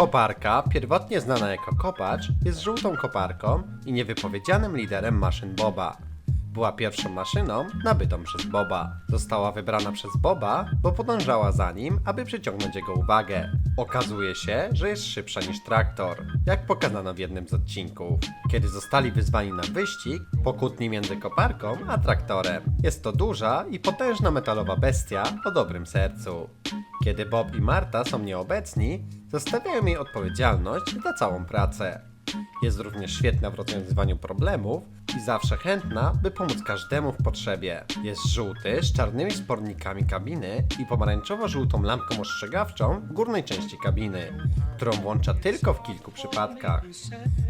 Koparka, pierwotnie znana jako kopacz, jest żółtą koparką i niewypowiedzianym liderem maszyn Boba. Była pierwszą maszyną nabytą przez Boba. Została wybrana przez Boba, bo podążała za nim, aby przyciągnąć jego uwagę. Okazuje się, że jest szybsza niż traktor, jak pokazano w jednym z odcinków. Kiedy zostali wyzwani na wyścig, pokłótni między koparką a traktorem. Jest to duża i potężna metalowa bestia o dobrym sercu. Kiedy Bob i Marta są nieobecni, zostawiają jej odpowiedzialność za całą pracę. Jest również świetna w rozwiązywaniu problemów i zawsze chętna, by pomóc każdemu w potrzebie. Jest żółty z czarnymi spornikami kabiny i pomarańczowo-żółtą lampką ostrzegawczą w górnej części kabiny, którą włącza tylko w kilku przypadkach.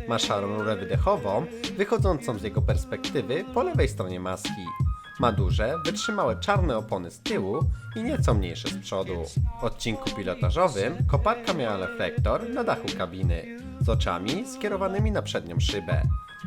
Ma szarą rurę wydechową, wychodzącą z jego perspektywy po lewej stronie maski. Ma duże, wytrzymałe czarne opony z tyłu i nieco mniejsze z przodu. W odcinku pilotażowym koparka miała reflektor na dachu kabiny z oczami skierowanymi na przednią szybę.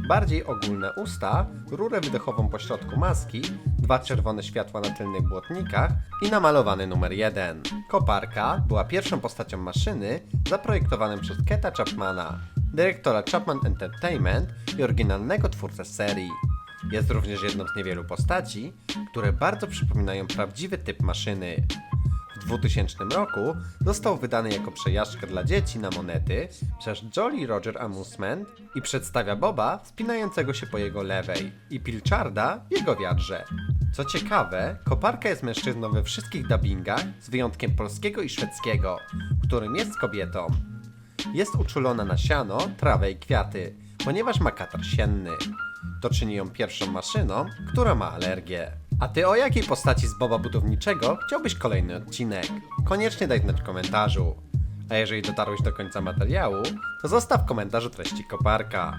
Bardziej ogólne usta, rurę wydechową po środku maski, dwa czerwone światła na tylnych błotnikach i namalowany numer 1. Koparka była pierwszą postacią maszyny zaprojektowanym przez Keta Chapmana, dyrektora Chapman Entertainment i oryginalnego twórcę serii. Jest również jedną z niewielu postaci, które bardzo przypominają prawdziwy typ maszyny. W 2000 roku został wydany jako przejażdżka dla dzieci na monety przez Jolly Roger Amusement i przedstawia Boba spinającego się po jego lewej i Pilcharda jego wiadrze. Co ciekawe, koparka jest mężczyzną we wszystkich dubbingach z wyjątkiem polskiego i szwedzkiego, którym jest kobietą. Jest uczulona na siano, trawę i kwiaty, ponieważ ma katar sienny. To czyni ją pierwszą maszyną, która ma alergię. A ty o jakiej postaci z Boba Budowniczego chciałbyś kolejny odcinek? Koniecznie daj znać w komentarzu. A jeżeli dotarłeś do końca materiału, to zostaw w komentarzu treści koparka.